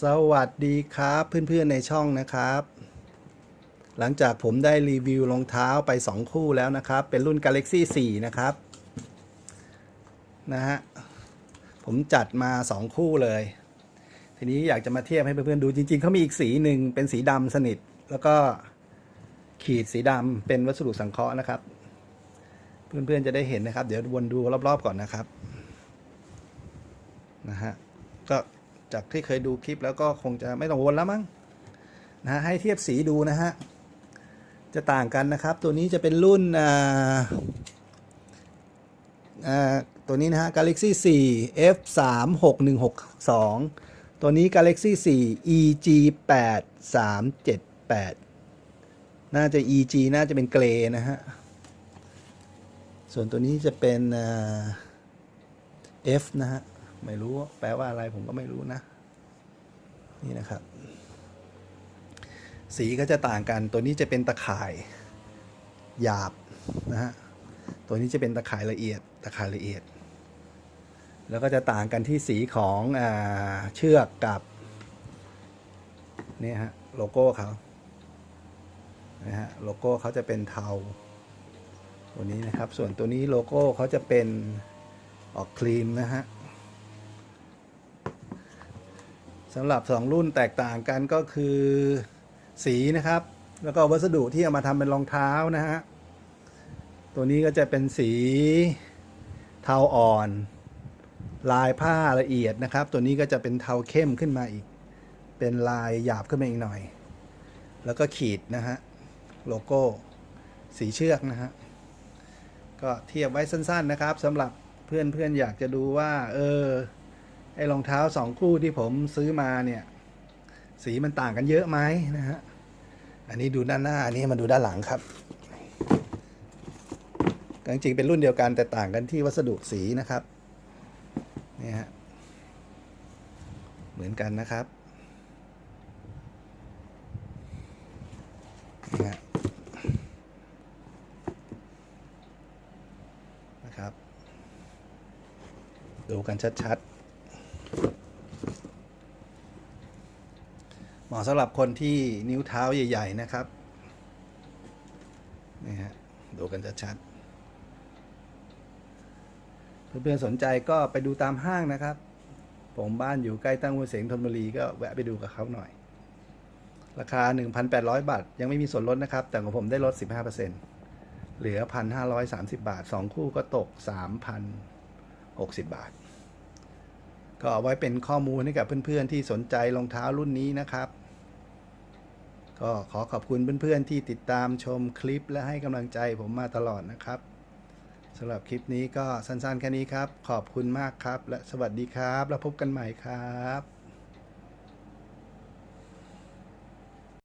สวัสดีครับเพื่อนๆในช่องนะครับ หลังจากผมได้รีวิวรองเท้าไป 2 คู่แล้วนะครับ เป็นรุ่น Galaxy 4 นะครับ นะฮะ ผมจัดมา 2 คู่เลย ทีนี้อยากจะมาเทียบให้เพื่อนๆดูจริงๆ เขามีอีกสีหนึ่งเป็นสีดำสนิท แล้วก็ขีดสีดำเป็นวัสดุสังเคราะห์นะครับ เพื่อนๆจะได้เห็นนะครับ เดี๋ยววนดูรอบๆก่อนนะครับ นะฮะ ก็ จากที่เคยดูคลิปแล้วก็คงจะไม่ต้องวนแล้วมั้งนะฮะให้เทียบสีดูนะฮะ จะต่างกันนะครับ ตัวนี้จะเป็นรุ่นอ่าอ่าตัวนี้นะฮะ Galaxy 4 F 3 6 1 6 2 ตัวนี้ Galaxy 4 EG 8 3 7 8 น่าจะ EG น่าจะเป็นเกรย์นะฮะ ส่วนตัวนี้จะเป็นอ่า F นะฮะ ไม่รู้แปลว่าอะไรผมก็ไม่รู้นะ นี่นะครับ สีก็จะต่างกัน ตัวนี้จะเป็นตะข่ายหยาบนะฮะ ตัวนี้จะเป็นตะข่ายละเอียด ตะข่ายละเอียด แล้วก็จะต่างกันที่สีของอเชือกกับนี่ฮะโลโก้เขานะฮะโลโก้เขาจะเป็นเทา ตัวนี้นะครับ ส่วนตัวนี้โลโก้เขาจะเป็นออกครีมนะฮะ สำหรับ 2 รุ่นแตกต่างกันก็คือสีนะครับ แล้วก็วัสดุที่เอามาทำเป็นรองเท้านะฮะ ตัวนี้ก็จะเป็นสีเทาอ่อน ลายผ้าละเอียดนะครับ ตัวนี้ก็จะเป็นเทาเข้มขึ้นมาอีก เป็นลายหยาบขึ้นมาอีกหน่อย แล้วก็ขีดนะฮะ โลโก้ สีเชือกนะฮะ ก็เทียบไว้สั้นๆนะครับสำหรับเพื่อนๆอยากจะดูว่า เออ ไอ้รองเท้าสองคู่ที่ผมซื้อมาเนี่ย สีมันต่างกันเยอะไหมนะฮะ อันนี้ดูด้านหน้า อันนี้มาดูด้านหลังครับจริงๆเป็นรุ่นเดียวกันแต่ต่างกันที่วัสดุสีนะครับนี่ฮะเหมือนกันนะครับนี่ฮะนะครับ ดูกันชัดๆ เห มาะสำหรับคนที่นิ้วเท้าใหญ่ ๆ นะครับนี่ฮะดูกันชัดๆเพื่อนๆสนใจก็ไปดูตามห้างนะครับ ผมบ้านอยู่ใกล้ตั้งหัวเสียงธนบุรีก็แวะไปดูกับเขาหน่อย ราคา 1,800 บาท ยังไม่มีส่วนลดนะครับ แต่ของผมได้ลด 15%เหลือ 1,530 บาท 2 คู่ก็ตก 3,060 บาท ก็เอาไว้เป็นข้อมูลให้กับเพื่อนๆที่สนใจรองเท้ารุ่นนี้นะครับ ก็ขอขอบคุณเพื่อนๆที่ติดตามชมคลิปและให้กำลังใจผมมาตลอดนะครับสำหรับคลิปนี้ก็สั้นๆแค่นี้ครับ ขอบคุณมากครับ และสวัสดีครับ แล้วพบกันใหม่ครับ